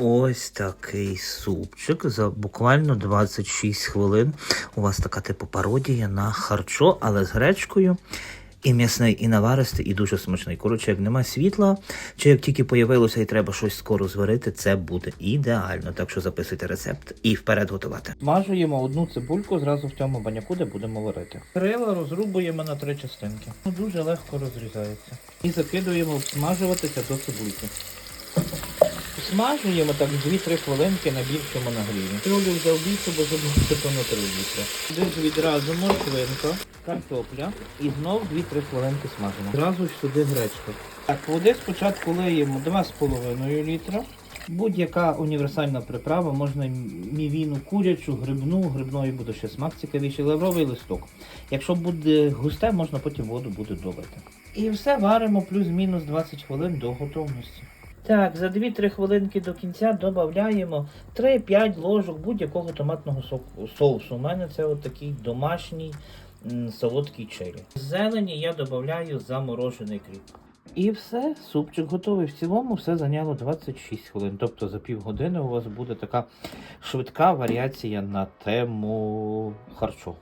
ось такий супчик за буквально 26 хвилин. У вас така типу пародія на харчо, але з гречкою. І м'ясний, і наваристий, і дуже смачний. Коротше, як нема світла, чи як тільки появилося і треба щось скоро зварити, це буде ідеально. Так що записуйте рецепт і вперед готувати. Смажуємо одну цибульку зразу в цьому баняку, де будемо варити. Крила розрубуємо на три частинки. Дуже легко розрізається. І закидуємо обсмажуватися до цибульки. Смажуємо так 2-3 хвилинки на більшому нагріві. Тролю більше, бо забувся більше. Десь відразу морквинка, картопля і знов 2-3 хвилинки смажимо. Зразу ж сюди гречка. Так, води спочатку лиємо 2,5 літра. Будь-яка універсальна приправа, можна мівіну курячу, грибну, грибної буде ще смак цікавіший, лавровий листок. Якщо буде густе, можна потім воду буде долити. І все варимо плюс-мінус 20 хвилин до готовності. Так, за 2-3 хвилинки до кінця додаємо 3-5 ложок будь-якого томатного соусу. У мене це от такий домашній солодкий чилі. Зелені я додаю заморожений кріп. І все, супчик готовий. В цілому все зайняло 26 хвилин. Тобто за півгодини у вас буде така швидка варіація на тему харчо.